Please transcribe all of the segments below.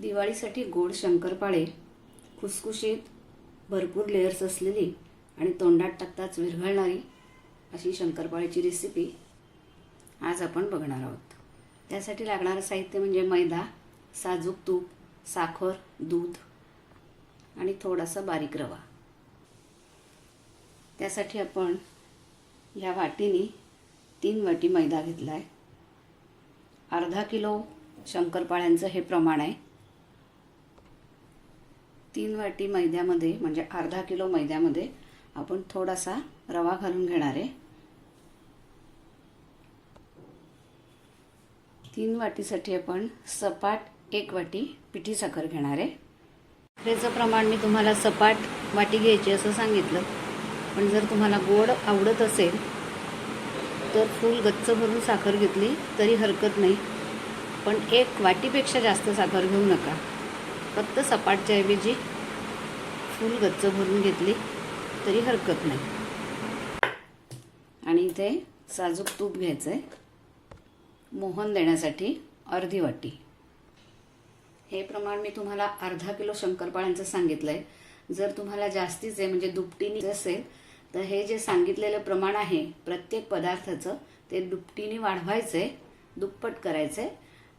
दिवाळीसाठी गोड शंकरपाळे खुसखुशीत भरपूर लेयर्स असलेली आणि तोंडात टाकताच विरघळणारी अशी शंकरपाळीची रेसिपी आज आपण बघणार आहोत. त्यासाठी लागणारं साहित्य म्हणजे मैदा साजूक तूप साखर दूध आणि थोडासा बारीक रवा. त्यासाठी आपण ह्या वाटीने तीन वाटी मैदा घेतला आहे अर्धा किलो शंकरपाळ्यांचं हे प्रमाण आहे. तीन वाटी मैद्यामध्ये म्हणजे अर्धा किलो मैद्यामध्ये आपण थोडासा रवा घालून घेणार आहे. तीन वाटीसाठी आपण सपाट एक वाटी पिठी साखर घेणार आहे. साखरेचं प्रमाण मी तुम्हाला सपाट वाटी घ्यायची असं सांगितलं. पण जर तुम्हाला गोड आवडत असेल तर फुल गच्च भरून साखर घेतली तरी हरकत नाही. पण एक वाटीपेक्षा जास्त साखर घेऊ नका. फक्त सपाटच्या ऐवजी फुल गच्च भरून घेतली तरी हरकत नाही. आणि इथे साजूक तूप घ्यायचं आहे मोहन देण्यासाठी अर्धी वाटी. हे प्रमाण मी तुम्हाला अर्धा किलो शंकरपाळ्यांचं सांगितलं आहे जर तुम्हाला जास्तीचे म्हणजे दुपटीने असेल तर हे जे सांगितलेलं प्रमाण आहे प्रत्येक पदार्थाचं ते दुपटीने वाढवायचं आहे दुप्पट करायचं आहे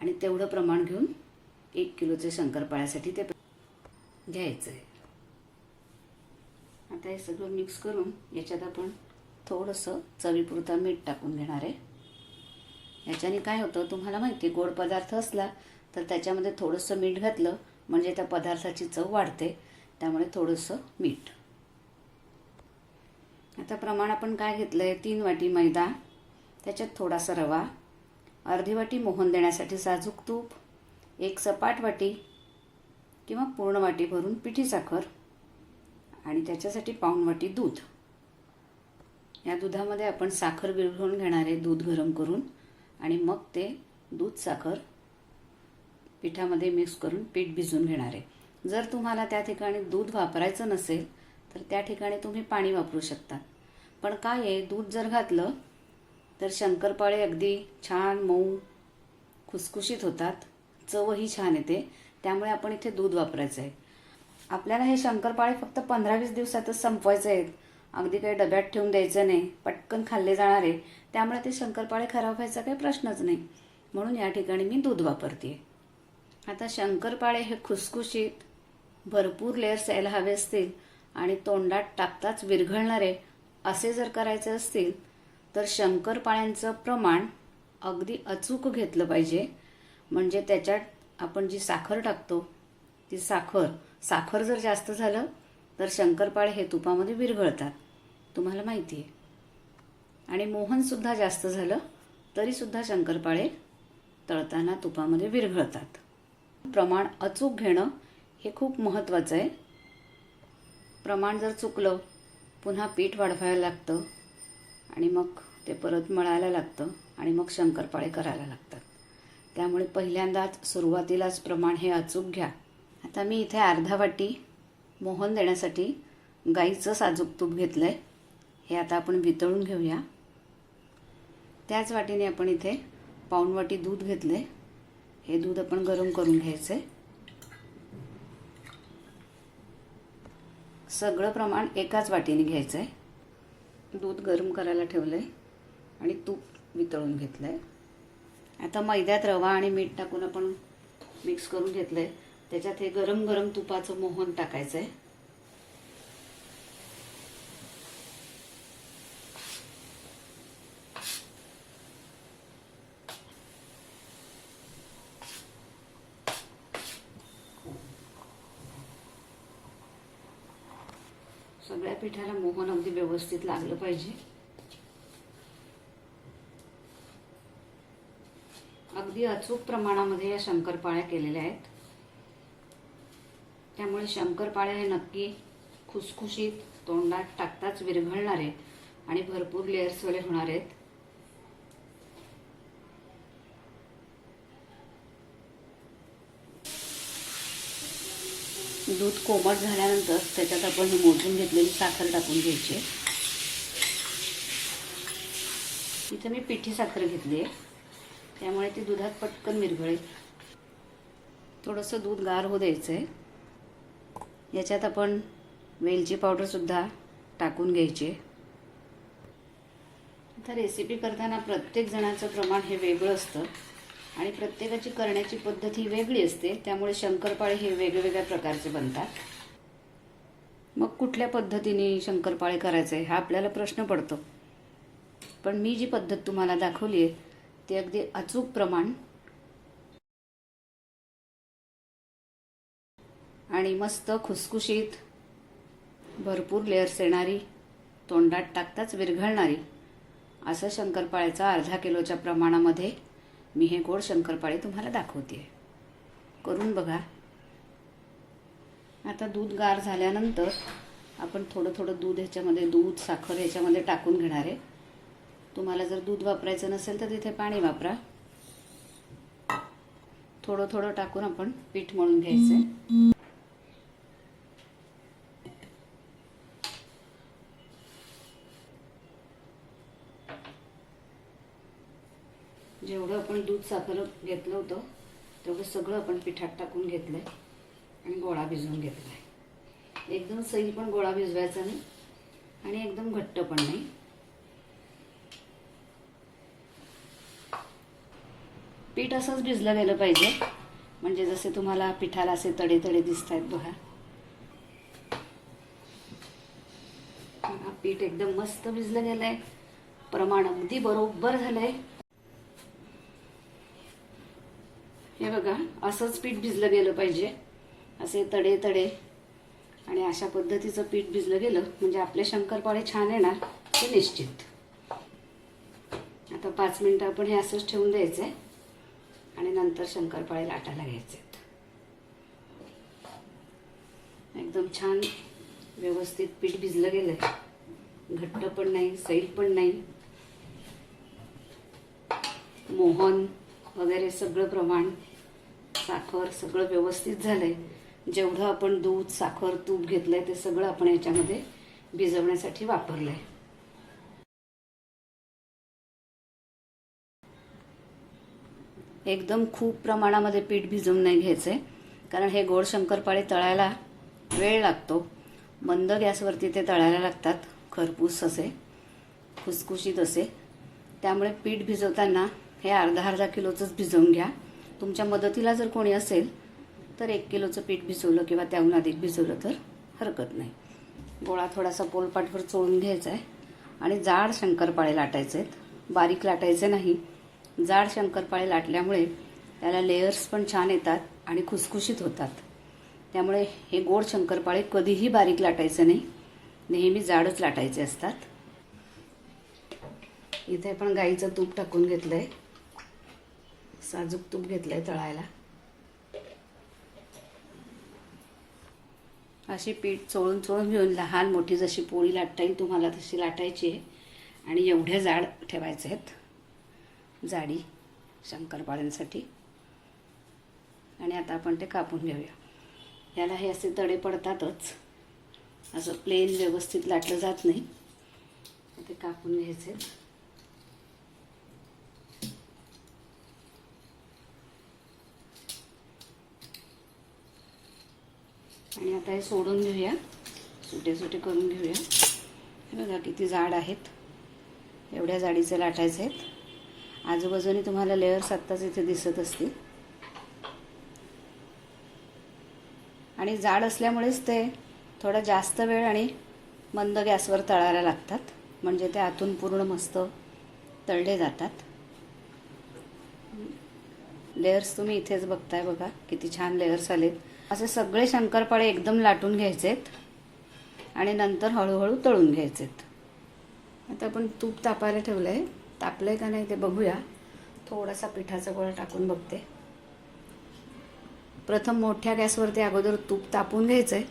आणि तेवढं प्रमाण घेऊन एक किलोचे शंकरपाळ्यासाठी ते घ्यायचं आहे आता हे सगळं मिक्स करून याच्यात आपण थोडंसं चवीपुरता मीठ टाकून घेणार आहे. याच्याने काय होतं तुम्हाला माहिती गोड पदार्थ असला तर त्याच्यामध्ये थोडंसं मीठ घातलं म्हणजे त्या पदार्थाची चव वाढते. त्यामुळे थोडंसं मीठ. आता प्रमाण आपण काय घेतलं आहे तीन वाटी मैदा त्याच्यात थोडासा रवा अर्धी वाटी मोहन देण्यासाठी साजूक तूप एक सपाट वाटी किंवा पूर्ण वाटी भरून पिठी साखर आणि त्याच्यासाठी पाऊण वाटी दूध. या दुधामध्ये आपण साखर विरघळून घेणार आहे दूध गरम करून आणि मग ते दूध साखर पिठामध्ये मिक्स करून पीठ भिजवून घेणार. आहे जर तुम्हाला त्या ठिकाणी दूध वापरायचं नसेल तर त्या ठिकाणी तुम्ही पाणी वापरू शकता. पण काय आहे दूध जर घातलं तर शंकरपाळे अगदी छान मऊ खुसखुशीत होतात. चवही छान येते. त्यामुळे आपण इथे दूध वापरायचं आहे. आपल्याला हे शंकरपाळे फक्त पंधरा वीस दिवसातच संपवायचे आहेत अगदी काही डब्यात ठेवून द्यायचं नाही. पटकन खाल्ले जाणारे त्यामुळे ते शंकरपाळे खराब व्हायचा काही प्रश्नच नाही. म्हणून या ठिकाणी मी दूध वापरते आता शंकरपाळे हे खुसखुशीत भरपूर लेअर्स यायला हवे असतील आणि तोंडात टाकताच विरघळणारे असे जर करायचे असतील तर शंकरपाळ्यांचं प्रमाण अगदी अचूक घेतलं पाहिजे. म्हणजे त्याच्यात आपण जी साखर टाकतो ती साखर साखर जर जास्त झालं तर शंकरपाळे हे तुपामध्ये विरघळतात. तुम्हाला माहिती आहे. आणि मोहनसुद्धा जास्त झालं तरीसुद्धा शंकरपाळे तळताना तुपामध्ये विरघळतात. प्रमाण अचूक घेणं हे खूप महत्त्वाचं आहे. प्रमाण जर चुकलं पुन्हा पीठ वाढवायला लागतं आणि मग ते परत मळायला लागतं आणि मग शंकरपाळे करायला लागतात. त्यामुळे पहिल्यांदाच सुरुवातीलाच प्रमाण हे अचूक घ्या. आता मी इथे अर्धा वाटी मोहन देण्यासाठी गाईचं साजूक तूप घेतलं आहे हे आता आपण वितळून घेऊया. त्याच वाटीने आपण इथे पाऊण वाटी दूध घेतलं आहे हे दूध आपण गरम करून घ्यायचं आहे सगळं प्रमाण एकाच वाटीने घ्यायचं आहे दूध गरम करायला ठेवलं आहे आणि तूप वितळून घेतलं आहे आता मैद्यात रवा आणि मीठ टाकून आपण मिक्स करून घेतलं आहे त्याच्यात हे गरम गरम तुपाचं मोहन टाकायचं आहे सगळ्या पिठाला मोहन अगदी व्यवस्थित लागलं पाहिजे. अगदी अचूक प्रमाणामध्ये या शंकरपाळ्या केलेल्या आहेत. त्यामुळे शंकरपाळ्या हे नक्की खुसखुशीत तोंडात टाकताच विरघळणारे आणि भरपूर लेअर्सवाले होणार आहेत. दूध कोमट झाल्यानंतर त्याच्यात आपण ही मोजून घेतलेली साखर टाकून घ्यायची. इथं मी पिठी साखर घेतली आहे. त्यामुळे ती दुधात पटकन विरघळेल. थोडंसं दूध गार होऊ द्यायचं आहे याच्यात आपण वेलची पावडरसुद्धा टाकून घ्यायची. आता रेसिपी करताना प्रत्येक जणाचं प्रमाण हे वेगळं असतं. आणि प्रत्येकाची करण्याची पद्धत ही वेगळी असते. त्यामुळे शंकरपाळे हे वेगवेगळ्या प्रकारचे बनतात. मग कुठल्या पद्धतीने शंकरपाळे करायचे हा आपल्याला प्रश्न पडतो. पण मी जी पद्धत तुम्हाला दाखवली आहे ते अगदी अचूक प्रमाण. आणि मस्त खुसखुशीत भरपूर लेअर्स येणारी तोंडात टाकताच विरघळणारी असं शंकरपाळ्याचा अर्धा किलोच्या प्रमाणामध्ये मी हे गोड शंकरपाळे तुम्हाला दाखवते करून बघा. आता दूध गार झाल्यानंतर आपण थोडं थोडं दूध ह्याच्यामध्ये दूध साखर ह्याच्यामध्ये टाकून घेणार आहे. तुम्हाला जर दूध वापरायचं नसेल तर तिथे पाणी वापरा. थोडं थोडं टाकून आपण पीठ मळून घ्यायचं. जेवढं आपण दूध साखर घेतलं होतं तेवढं सगळं आपण पिठात टाकून घेतलंय आणि गोळा भिजवून घेतलाय. एकदम सैल पण गोळा भिजवायचा नाही आणि एकदम घट्ट पण नाही. पीठ असंच भिजलं गेलं पाहिजे. म्हणजे जसे तुम्हाला पिठाला असे तडे तडे दिसत आहेत बघा पीठ एकदम मस्त भिजलं गेलंय. प्रमाण अगदी बरोबर झालंय. हे बघा असंच पीठ भिजलं गेलं पाहिजे. असे तडे तडे. आणि अशा पद्धतीचं पीठ भिजलं गेलं म्हणजे आपले शंकरपाळे छान येणार हे निश्चित. आता पाच मिनटं आपण हे असंच ठेवून द्यायचं आहे आणि नंतर शंकरपाळे लाटायला घ्यायचे. एकदम छान व्यवस्थित पीठ भिजलं गेलं घट्ट पण नाही सैल पण नाही. मोहन वगैरे सगळं प्रमाण साखर सगळं व्यवस्थित झालंय. जेवढं आपण दूध साखर तूप घेतलंय ते सगळं आपण याच्यामध्ये भिजवण्यासाठी वापरलंय. एकदम खूप प्रमाणामध्ये पीठ भिजवून नाही घ्यायचंय कारण हे गोड शंकरपाळे तळायला वेळ लागतो. मंद गॅसवरती ते तळायला लागतात. खरपूस असे. खुसखुशीत असे. त्यामुळे पीठ भिजवताना हे अर्धा अर्धा किलोचंच भिजवून घ्या. तुमच्या मदतीला जर कोणी असेल तर एक किलोचं पीठ भिजवलं किंवा त्याहून अधिक भिजवलं तर हरकत नाही. गोळा थोडासा पोलपाटवर चोळून घ्यायचा आहे. आणि जाड शंकरपाळे लाटायचे आहेत बारीक लाटायचे नाही. जाड शंकरपाळे लाटल्यामुळे त्याला लेयर्स पण छान येतात आणि खुसखुशीत होतात. त्यामुळे हे गोड शंकरपाळे कधीही बारीक लाटायचं नाही. नेहमी जाडच लाटायचे असतात. इथे पण गाईचं तूप टाकून घेतलंय. साजूक तूप घेतलंय तळायला. अशी पीठ चोळून चोळून घेऊन लहान मोठी जशी पोळी लाटता येईल तुम्हाला तशी लाटायची आहे. आणि एवढे जाड ठेवायचे आहेत. जाडी शंकरपाळ्यांसाठी. आणि आता आपण ते कापून घेऊया. याला हे असे तडे पडतातच. असं प्लेन व्यवस्थित लाटलं जात नाही. ते कापून घ्यायचे. आणि आता हे सोडून घेऊया. सुटे सुटे करून घेऊया. हे बघा किती जाड आहेत. एवढ्या जाडीचे लाटायचे आहेत आजूबाजूने तुम्हाला लेअर्स आत्ताच इथे दिसत असतील. आणि जाड असल्यामुळेच ते थोडा जास्त वेळ आणि मंद गॅसवर तळायला लागतात. म्हणजे ते आतून पूर्ण मस्त तळले जातात. लेअर्स तुम्ही इथेच बघताय बघा किती छान लेअर्स आलेत. असे सगळे शंकरपाळे एकदम लाटून घ्यायचेत आणि नंतर हळूहळू तळून घ्यायचेत. आता आपण तूप तापायला ठेवलं आहे तापलं आहे का नाही ते बघूया. थोडासा पिठाचा गोळा टाकून बघते. प्रथम मोठ्या गॅसवरती अगोदर तूप तापून घ्यायचं आहे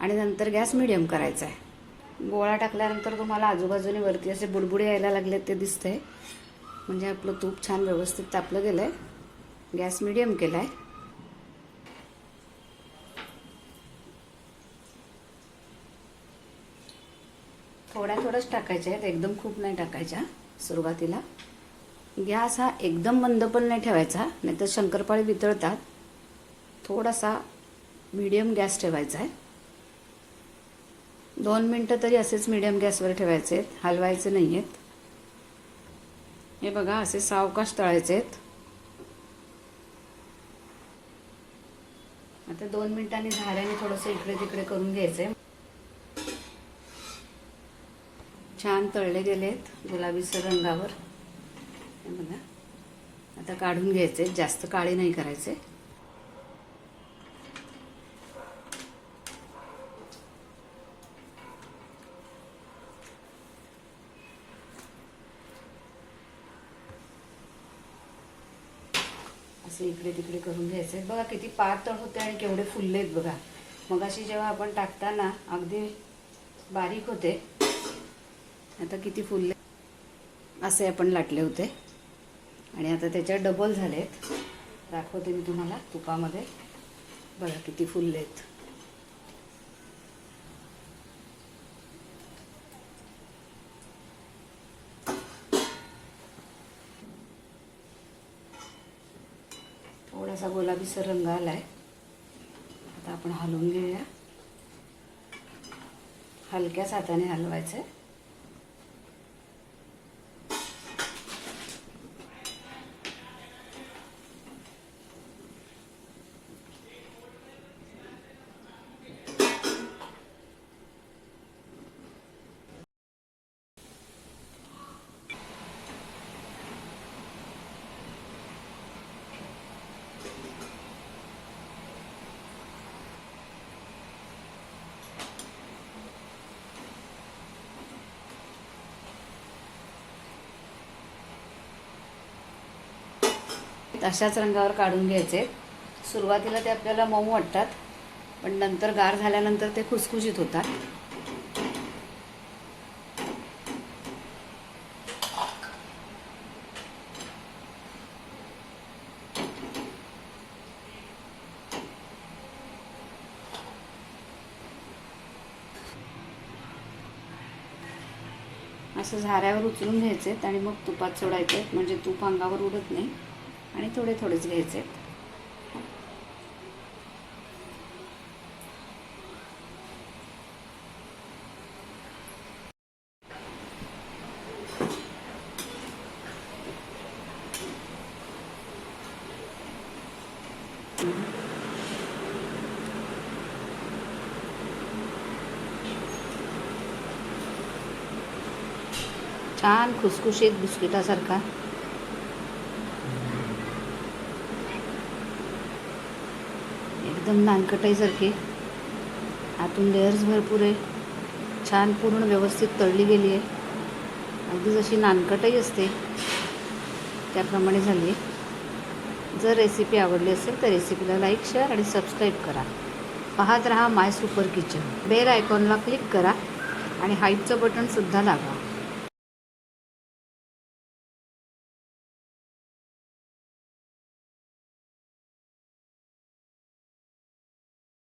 आणि नंतर गॅस मिडियम करायचा आहे गोळा टाकल्यानंतर तुम्हाला आजूबाजूने वरती असे बुडबुडे यायला लागले ते दिसतंय. म्हणजे आपलं तूप छान व्यवस्थित तापलं गेलं आहे गॅस मिडियम केला आहे थोड्या थोड्याच टाकायच्या आहेत एकदम खूप नाही टाकायच्या. सुरुवातीला. गॅस हा एकदम बंद पण नाही ठेवायचा नाहीतर शंकरपाळे वितळतात. थोडासा मीडियम गॅस ठेवायचा आहे. दोन मिनटं तरी असेच मीडियम गॅसवर ठेवायचे आहेत हलवायचे नाही आहेत. हे बघा असे सावकाश तळायचे आहेत. आता दोन मिनिटांनी झाऱ्याने थोडंसं इकडे तिकडे करून घ्यायचंय. छान तळले गेले आहेत गुलाबीच्या रंगावर बघा. आता काढून घ्यायचे. जास्त काळे नाही करायचे. असे इकडे तिकडे करून घ्यायचे. बघा किती पातळ होते आणि केवढे फुललेत बघा. मग अशी जेव्हा आपण टाकताना अगदी बारीक होते आता किती फुलले? असे आपण लाटले होते. आणि आता त्याच्या डबल झालेत. दाखवते मी तुम्हाला तुपामध्ये. बघा किती फुललेत. थोडासा गुलाबीसर रंग आलाय. आता आपण हलवून घेऊया. हलक्याच हाताने हलवायचं तशाच रंगावर काढून घ्यायचे. सुरुवातीला ते आपल्याला मऊ वाटतात पण नंतर गार झाल्यानंतर ते खुसखुशीत होतात. असं झाऱ्यावर उचलून घ्यायचे आणि मग तुपात सोडायचे म्हणजे तूप अंगावर उडत नाही. आणि थोडे थोडेच घ्यायचे. छान खुसखुशीत बिस्किटासारखा. एकदम नानकटाईसारखी आतून लेअर्स भरपूर आहे. छान पूर्ण व्यवस्थित तळली गेली आहे. अगदी जशी नानकटाई असते. त्याप्रमाणे झाली. आहे जर रेसिपी आवडली असेल तर रेसिपीला लाईक शेअर आणि सबस्क्राईब करा. पाहत रहा माय सुपर किचन बेल आयकॉनला क्लिक करा आणि हाईटचं बटनसुद्धा लावा.